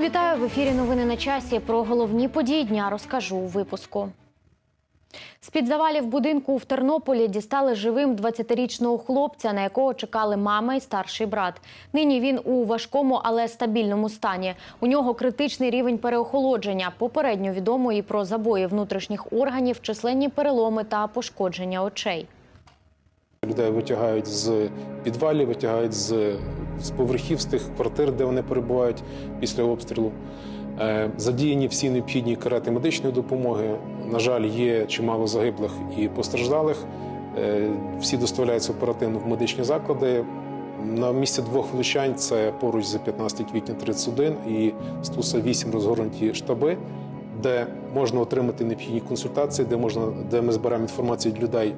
Вітаю в ефірі. Новини на часі. Про головні події дня розкажу у випуску. З-під завалів будинку в Тернополі дістали живим 20-річного хлопця, на якого чекали мама і старший брат. Нині він у важкому, але стабільному стані. У нього критичний рівень переохолодження. Попередньо відомо і про забої внутрішніх органів, численні переломи та пошкодження очей. Людей витягають з підвалів, витягають з, з поверхів, з тих квартир, де вони перебувають після обстрілу. Е, Задіяні всі необхідні карети медичної допомоги. На жаль, є чимало загиблих і постраждалих. Е, Всі доставляються оперативно в медичні заклади. На місці двох влучань це поруч за 15 квітня 31 і Стуса 8 розгорнуті штаби, де можна отримати необхідні консультації, де можна, де ми збираємо інформацію від людей,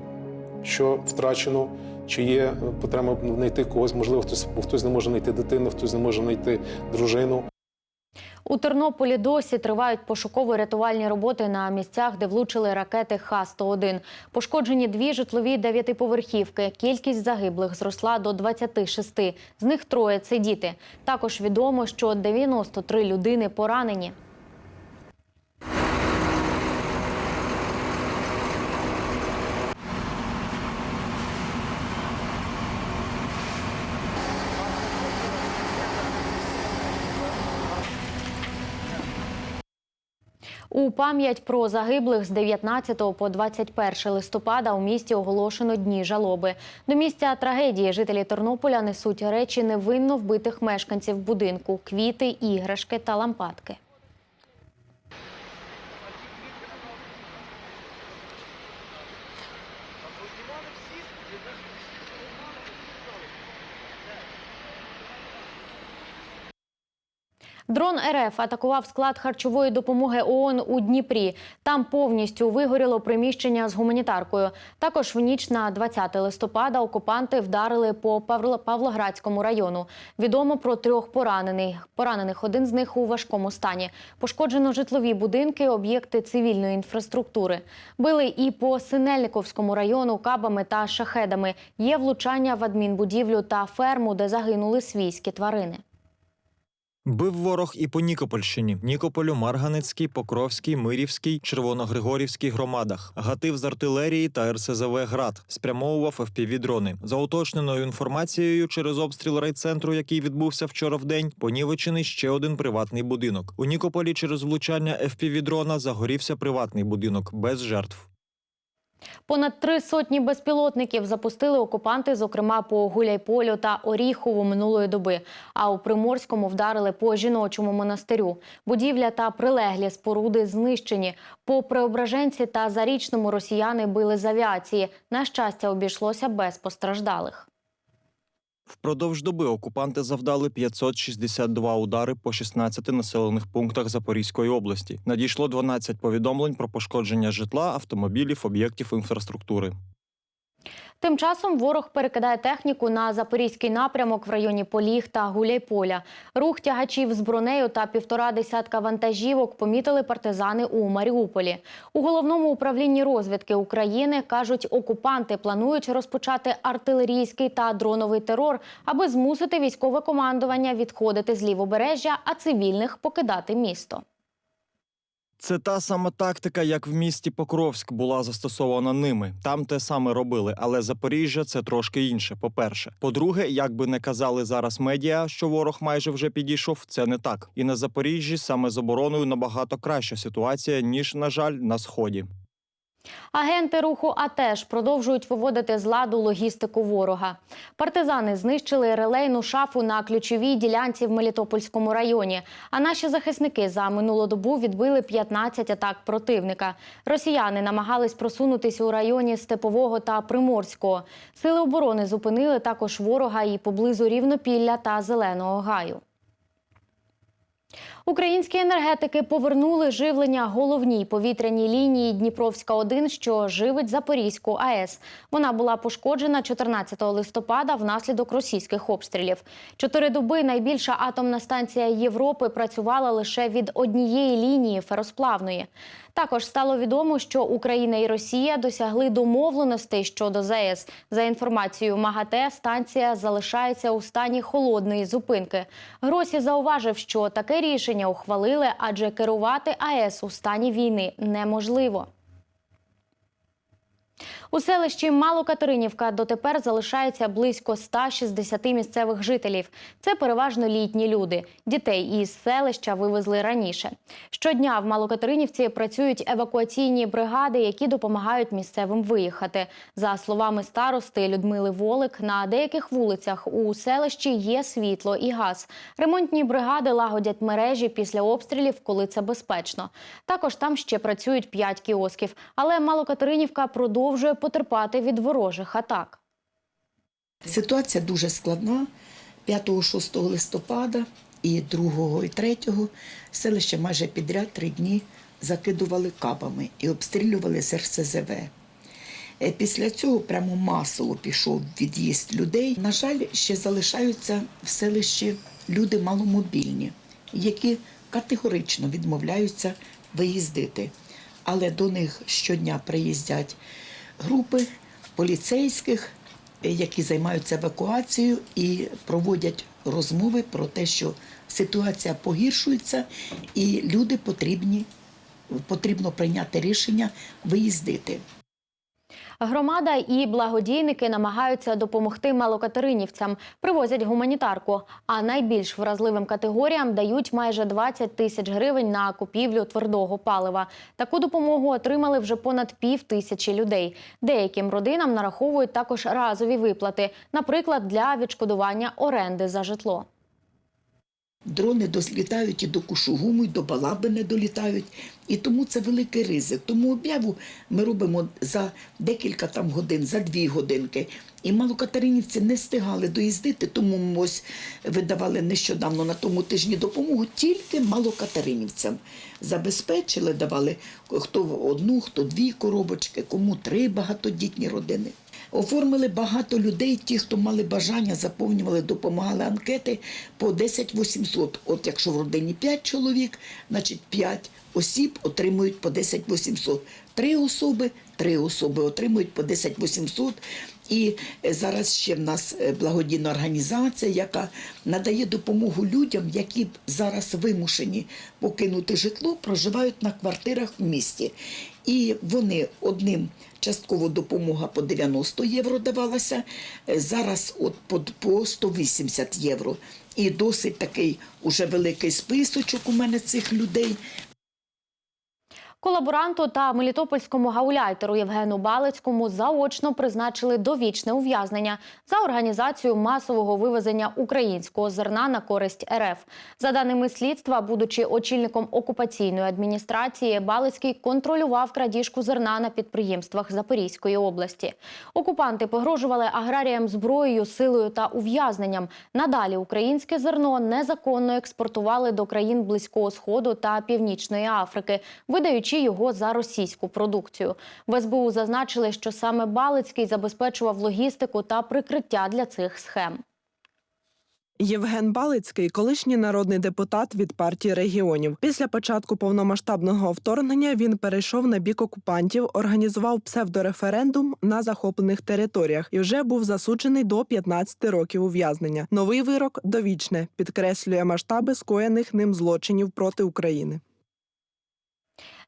що втрачено, чи є потреба знайти когось, можливо, хтось, хтось не може знайти дитину, хтось не може знайти дружину. У Тернополі досі тривають пошуково-рятувальні роботи на місцях, де влучили ракети Х-101. Пошкоджені дві житлові дев'ятиповерхівки. Кількість загиблих зросла до 26. З них троє це діти. Також відомо, що 93 людини поранені. У пам'ять про загиблих з 19 по 21 листопада у місті оголошено дні жалоби. До місця трагедії жителі Тернополя несуть речі невинно вбитих мешканців будинку, квіти, іграшки та лампадки. Дрон РФ атакував склад харчової допомоги ООН у Дніпрі. Там повністю вигоріло приміщення з гуманітаркою. Також в ніч на 20 листопада окупанти вдарили по Павло- Павлоградському району. Відомо про трьох поранених. Поранених один з них у важкому стані. Пошкоджено житлові будинки, об'єкти цивільної інфраструктури. Били і по Синельниковському району кабами та шахедами. Є влучання в адмінбудівлю та ферму, де загинули свійські тварини. Бив ворог і по Нікопольщині: Нікополю, Марганецькій, Покровській, Мирівській, Червоногригорівській громадах, гатив з артилерії та РСЗВ ГРАД, спрямовував FPV-дрони. За уточненою інформацією, через обстріл райцентру, який відбувся вчора в день, понівечений ще один приватний будинок. У Нікополі через влучання FPV-дрона загорівся приватний будинок без жертв. Понад три сотні безпілотників запустили окупанти, зокрема по Гуляйполю та Оріхову минулої доби. А у Приморському вдарили по жіночому монастирю. Будівля та прилеглі споруди знищені. По Преображенці та Зарічному росіяни били з авіації. На щастя, обійшлося без постраждалих. Впродовж доби окупанти завдали 562 удари по 16 населених пунктах Запорізької області. Надійшло 12 повідомлень про пошкодження житла, автомобілів, об'єктів інфраструктури. Тим часом ворог перекидає техніку на запорізький напрямок в районі Поліг та Гуляйполя. Рух тягачів з бронею та півтора десятка вантажівок помітили партизани у Маріуполі. У головному управлінні розвідки України кажуть, окупанти планують розпочати артилерійський та дроновий терор, аби змусити військове командування відходити з лівобережжя, а цивільних покидати місто. Це та сама тактика, як в місті Покровськ була застосована ними. Там те саме робили, але Запоріжжя це трошки інше. По-перше, по-друге, як би не казали зараз медіа, що ворог майже вже підійшов, це не так. І на Запоріжжі саме з обороною набагато краща ситуація ніж, на жаль, на сході. Агенти руху АТЕШ продовжують виводити з ладу логістику ворога. Партизани знищили релейну шафу на ключовій ділянці в Мелітопольському районі. А наші захисники за минулу добу відбили 15 атак противника. Росіяни намагались просунутися у районі Степового та Приморського. Сили оборони зупинили також ворога і поблизу Рівнопілля та Зеленого гаю. Українські енергетики повернули живлення головній повітряній лінії Дніпровська 1 що живить Запорізьку АЕС. Вона була пошкоджена 14 листопада внаслідок російських обстрілів. Чотири доби найбільша атомна станція Європи працювала лише від однієї лінії феросплавної. Також стало відомо, що Україна і Росія досягли домовленостей щодо ЗАЕС. За інформацією МАГАТЕ, станція залишається у стані холодної зупинки. Гросі зауважив, що таке рішення рішення ухвалили, адже керувати АЕС у стані війни неможливо. У селищі Малокатеринівка дотепер залишається близько 160 місцевих жителів. Це переважно літні люди. Дітей із селища вивезли раніше. Щодня в Малокатеринівці працюють евакуаційні бригади, які допомагають місцевим виїхати. За словами старости Людмили Волик, на деяких вулицях у селищі є світло і газ. Ремонтні бригади лагодять мережі після обстрілів, коли це безпечно. Також там ще працюють п'ять кіосків. Але Малокатеринівка продовжує потерпати від ворожих атак. Ситуація дуже складна. 5-6 листопада і 2 і 3 селище майже підряд три дні закидували кабами і обстрілювали з РСЗВ. Е, Після цього прямо масово пішов від'їзд людей. На жаль, ще залишаються в селищі люди маломобільні, які категорично відмовляються виїздити. Але до них щодня приїздять групи поліцейських, е, які займаються евакуацією і проводять розмови про те, що ситуація погіршується, і люди потрібні, потрібно прийняти рішення виїздити. Громада і благодійники намагаються допомогти малокатеринівцям, привозять гуманітарку. А найбільш вразливим категоріям дають майже 20 тисяч гривень на купівлю твердого палива. Таку допомогу отримали вже понад пів тисячі людей. Деяким родинам нараховують також разові виплати, наприклад, для відшкодування оренди за житло. Дрони долітають і до Кушугуму, і до Балаби не долітають. І тому це великий ризик. Тому об'яву ми робимо за декілька там годин, за дві годинки. І малокатеринівці не встигали доїздити, тому ми ось видавали нещодавно на тому тижні допомогу тільки малокатеринівцям. Забезпечили, давали хто одну, хто дві коробочки, кому три багатодітні родини. Оформили багато людей, ті, хто мали бажання, заповнювали, допомагали анкети по 10 800. От якщо в родині 5 чоловік, значить 5 осіб отримують по 10 800. Три особи, три особи отримують по 10 800. І е, зараз ще в нас е, благодійна організація, яка надає допомогу людям, які зараз вимушені покинути житло, проживають на квартирах в місті. І вони одним частково допомога по 90 євро давалася, е, зараз от по, по 180 євро. І досить такий уже великий списочок у мене цих людей. Колаборанту та мелітопольському гауляйтеру Євгену Балицькому заочно призначили довічне ув'язнення за організацію масового вивезення українського зерна на користь РФ. За даними слідства, будучи очільником окупаційної адміністрації, Балицький контролював крадіжку зерна на підприємствах Запорізької області. Окупанти погрожували аграріям зброєю, силою та ув'язненням. Надалі українське зерно незаконно експортували до країн Близького Сходу та Північної Африки, видаючи його за російську продукцію. В СБУ зазначили, що саме Балицький забезпечував логістику та прикриття для цих схем. Євген Балицький, колишній народний депутат від партії регіонів. Після початку повномасштабного вторгнення він перейшов на бік окупантів, організував псевдореферендум на захоплених територіях і вже був засуджений до 15 років ув'язнення. Новий вирок довічне підкреслює масштаби скоєних ним злочинів проти України.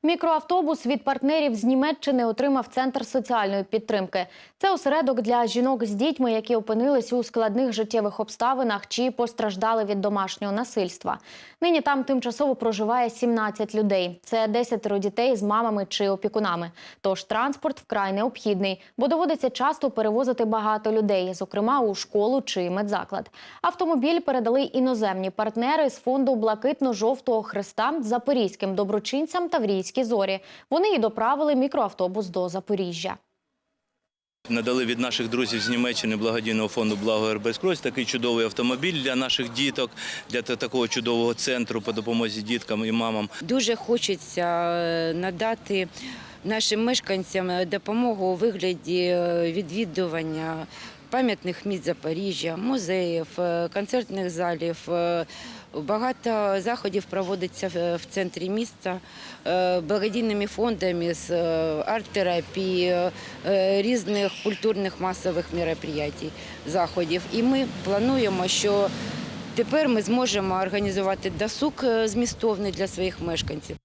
Мікроавтобус від партнерів з Німеччини отримав центр соціальної підтримки. Це осередок для жінок з дітьми, які опинились у складних життєвих обставинах чи постраждали від домашнього насильства. Нині там тимчасово проживає 17 людей. Це 10 дітей з мамами чи опікунами. Тож транспорт вкрай необхідний, бо доводиться часто перевозити багато людей, зокрема у школу чи медзаклад. Автомобіль передали іноземні партнери з фонду Блакитно-жовтого хреста запорізьким доброчинцям Таврійські зорі. Вони і доправили мікроавтобус до Запоріжжя. Надали від наших друзів з Німеччини благодійного фонду Благо Безкрось такий чудовий автомобіль для наших діток, для та- такого чудового центру по допомозі діткам і мамам. Дуже хочеться е, надати нашим мешканцям допомогу у вигляді е, відвідування пам'ятних місць Запоріжжя, музеїв, е, концертних залів. Е, Багато заходів проводиться в- центрі міста е, благодійними фондами з е, арт-терапії, е, різних культурних масових мероприятий, заходів. І ми плануємо, що Тепер ми зможемо організувати досуг змістовний для своїх мешканців.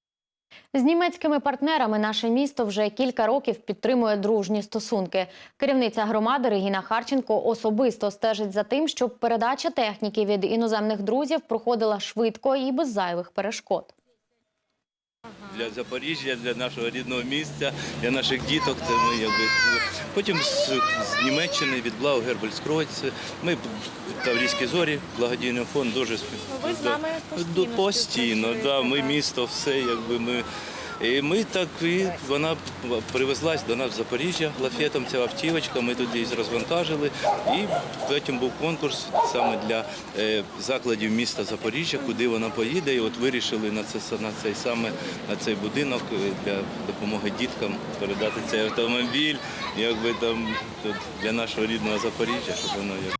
З німецькими партнерами наше місто вже кілька років підтримує дружні стосунки. Керівниця громади Регіна Харченко особисто стежить за тим, щоб передача техніки від іноземних друзів проходила швидко і без зайвих перешкод. Для Запоріжжя, для нашого рідного місця, для наших діток. Це ми якби потім з, з Німеччини від Блау Гербельскройц. Ми Таврійські зорі, благодійний фонд дуже спів- Ви з нами постійно. постійно, да, ми місто, все якби ми. І ми так і вона привезлась до нас в Запоріжжя лафетом, ця автівочка, ми тут її розвантажили. І потім був конкурс саме для е, закладів міста Запоріжжя, куди вона поїде. І от вирішили на це на цей саме на цей будинок е, для допомоги діткам передати цей автомобіль, якби там тут для нашого рідного Запоріжжя, щоб воно як.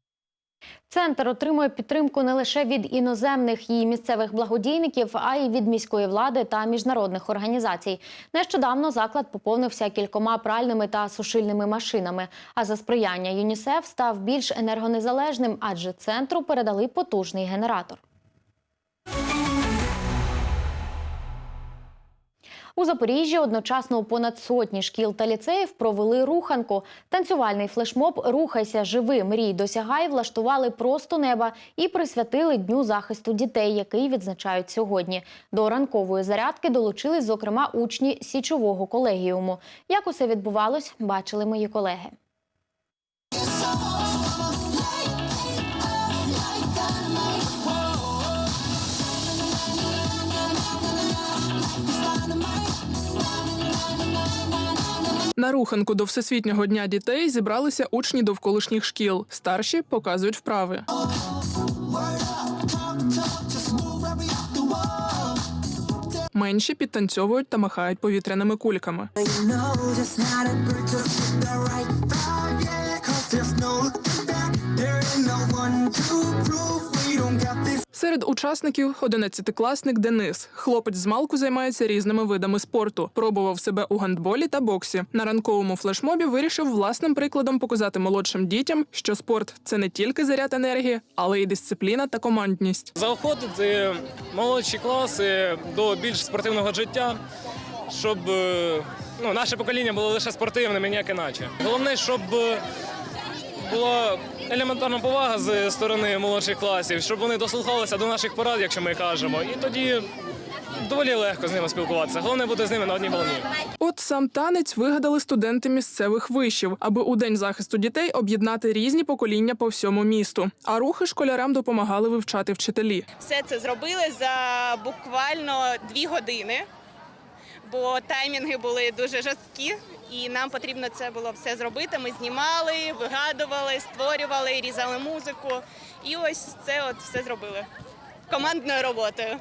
Центр отримує підтримку не лише від іноземних і місцевих благодійників, а й від міської влади та міжнародних організацій. Нещодавно заклад поповнився кількома пральними та сушильними машинами. А за сприяння ЮНІСЕФ став більш енергонезалежним, адже центру передали потужний генератор. У Запоріжжі одночасно понад сотні шкіл та ліцеїв провели руханку. Танцювальний флешмоб Рухайся, живи, мрій, досягай влаштували просто неба і присвятили Дню захисту дітей, який відзначають сьогодні. До ранкової зарядки долучились, зокрема, учні січового колегіуму. Як усе відбувалось, бачили мої колеги. На руханку до Всесвітнього дня дітей зібралися учні довколишніх шкіл. Старші показують вправи. Менші підтанцьовують та махають повітряними кульками. There's. No one to prove Серед учасників 11-класник Денис. Хлопець з малку займається різними видами спорту. Пробував себе у гандболі та боксі. На ранковому флешмобі вирішив власним прикладом показати молодшим дітям, що спорт це не тільки заряд енергії, але й дисципліна та командність. заохотити молодші класи до більш спортивного життя, щоб е, ну, наше покоління було лише спортивним і ніяк іначе. Головне, щоб е, була елементарна повага з сторони молодших класів, щоб вони дослухалися до наших порад, якщо ми кажемо, і тоді доволі легко з ними спілкуватися. Головне бути з ними на одній волні. От сам танець вигадали студенти місцевих вишів, аби у день захисту дітей об'єднати різні покоління по всьому місту. А рухи школярам допомагали вивчати вчителі. Все це зробили за буквально дві години, бо таймінги були дуже жорсткі, і нам потрібно це було все зробити. Ми знімали, вигадували, створювали, різали музику. І ось це от все зробили командною роботою.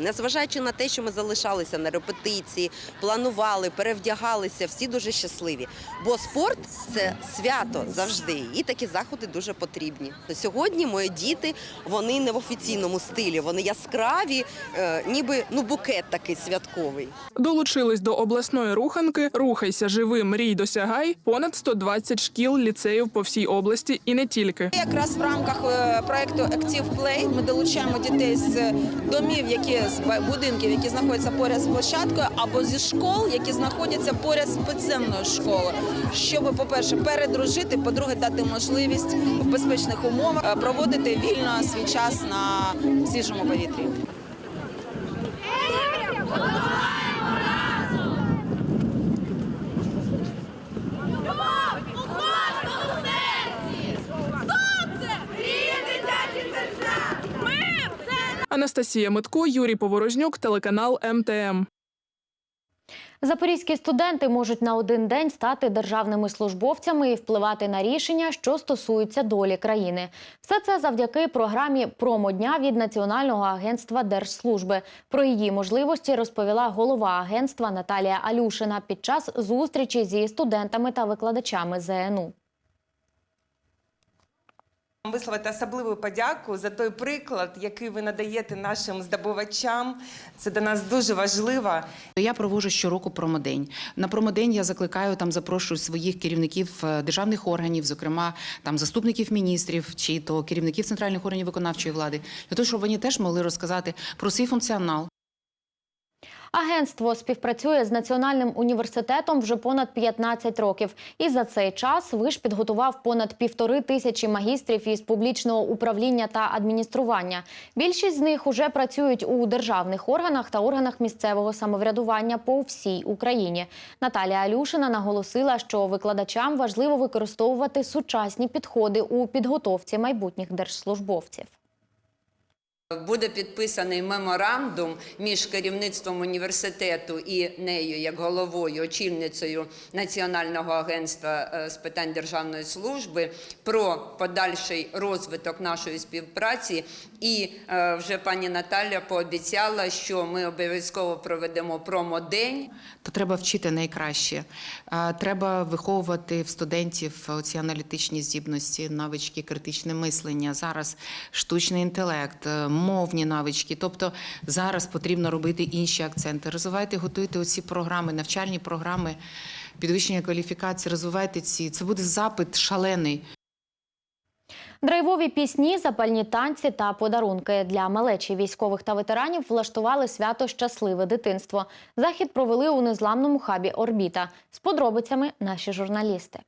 Незважаючи на те, що ми залишалися на репетиції, планували, перевдягалися, всі дуже щасливі. Бо спорт це свято завжди, і такі заходи дуже потрібні. Сьогодні мої діти вони не в офіційному стилі, вони яскраві, е, ніби ну букет такий святковий. Долучились до обласної руханки Рухайся, живи, мрій, досягай понад 120 шкіл ліцеїв по всій області і не тільки. Якраз в рамках е, проекту Active Play ми долучаємо дітей з домів, які з будинків, які знаходяться поряд з площадкою, або зі школ, які знаходяться поряд з підземною школою, щоб, по-перше, передружити, по-друге, дати можливість в безпечних умовах е, проводити вільно свій час на свіжому повітрі. Анастасія Митко, Юрій Поворожнюк, телеканал МТМ. Запорізькі студенти можуть на один день стати державними службовцями і впливати на рішення, що стосуються долі країни. Все це завдяки програмі Промодня від Національного агентства держслужби. Про її можливості розповіла голова агентства Наталія Алюшина під час зустрічі зі студентами та викладачами ЗНУ. Висловити особливу подяку за той приклад, який ви надаєте нашим здобувачам. Це для нас дуже важливо. Я проводжу щороку промодень. На промодень я закликаю там, запрошую своїх керівників е, державних органів, зокрема там заступників міністрів чи то керівників центральних органів виконавчої влади, для того, щоб вони теж могли розказати про свій функціонал, Агентство співпрацює з національним університетом вже понад 15 років. І за цей час виш підготував понад півтори тисячі магістрів із публічного управління та адміністрування. Більшість з них уже працюють у державних органах та органах місцевого самоврядування по всій Україні. Наталія Алюшина наголосила, що викладачам важливо використовувати сучасні підходи у підготовці майбутніх держслужбовців. Буде підписаний меморандум між керівництвом університету і нею, як головою, очільницею Національного агентства е, з питань державної служби про подальший розвиток нашої співпраці. І е, вже пані Наталя пообіцяла, що ми обов'язково проведемо промодень. то треба вчити найкраще. Е, Треба виховувати в студентів ці аналітичні здібності, навички, критичне мислення. Зараз штучний інтелект, мовні навички. Тобто зараз потрібно робити інші акценти. Розвивайте, готуйте оці програми, навчальні програми, підвищення кваліфікації, розвивайте ці. Це буде запит шалений. Драйвові пісні, запальні танці та подарунки для малечі військових та ветеранів влаштували свято Щасливе дитинство. Захід провели у незламному хабі Орбіта. З подробицями наші журналісти.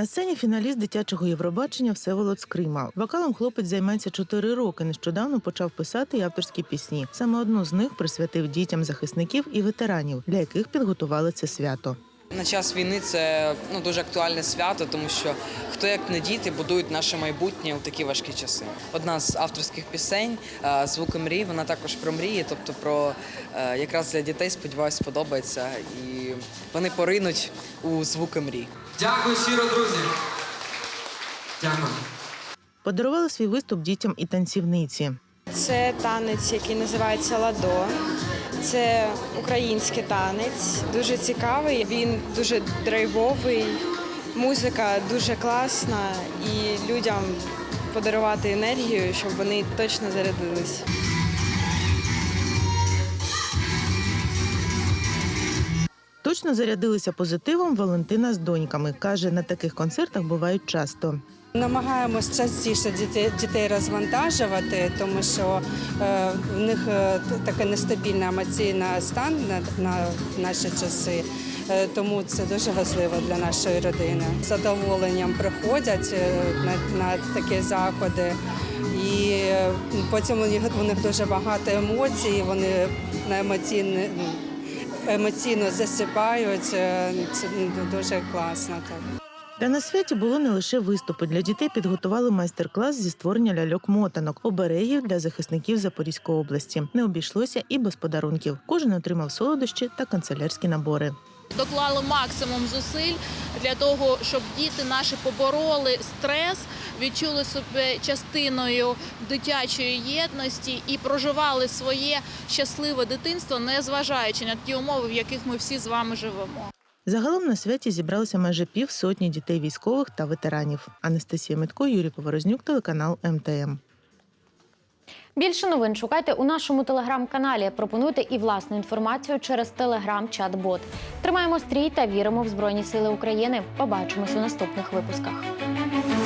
На сцені фіналіст дитячого Євробачення Всеволод Скрима. Вокалом хлопець займається чотири роки. Нещодавно почав писати й авторські пісні. Саме одну з них присвятив дітям захисників і ветеранів, для яких підготували це свято. На час війни це ну дуже актуальне свято, тому що хто як не діти будують наше майбутнє у такі важкі часи. Одна з авторських пісень е, звуки мрій. Вона також про мрії, тобто про е, якраз для дітей, сподіваюся, сподобається, і вони поринуть у звуки мрій. Дякую щиро, друзі. Дякую. Подарували свій виступ дітям і танцівниці. Це танець, який називається Ладо. Це український танець, дуже цікавий. Він дуже драйвовий, музика дуже класна і людям подарувати енергію, щоб вони точно зарядились. Точно зарядилися позитивом Валентина з доньками. Каже, на таких концертах бувають часто. Намагаємось частіше дітей, дітей розвантажувати, тому що е, в них е, таке нестабільний емоційний стан на, на наші часи. Е, тому це дуже важливо для нашої родини. З задоволенням приходять е, на, на такі заходи, і потім у них, у них дуже багато емоцій. Вони на емоційне емоційно засипають. Е, Це дуже класно. Так. Та на святі було не лише виступи. Для дітей підготували майстер-клас зі створення ляльок-мотанок, оберегів для захисників Запорізької області. Не обійшлося і без подарунків. Кожен отримав солодощі та канцелярські набори. доклали максимум зусиль для того, щоб діти наші побороли стрес, відчули себе частиною дитячої єдності і проживали своє щасливе дитинство, незважаючи на ті умови, в яких ми всі з вами живемо. Загалом на святі зібралося майже півсотні дітей військових та ветеранів. Анастасія Митко, Юрій Поворознюк, телеканал МТМ. Більше новин шукайте у нашому телеграм-каналі. Пропонуйте і власну інформацію через телеграм-чат-бот. Тримаємо стрій та віримо в Збройні Сили України. Побачимось у наступних випусках.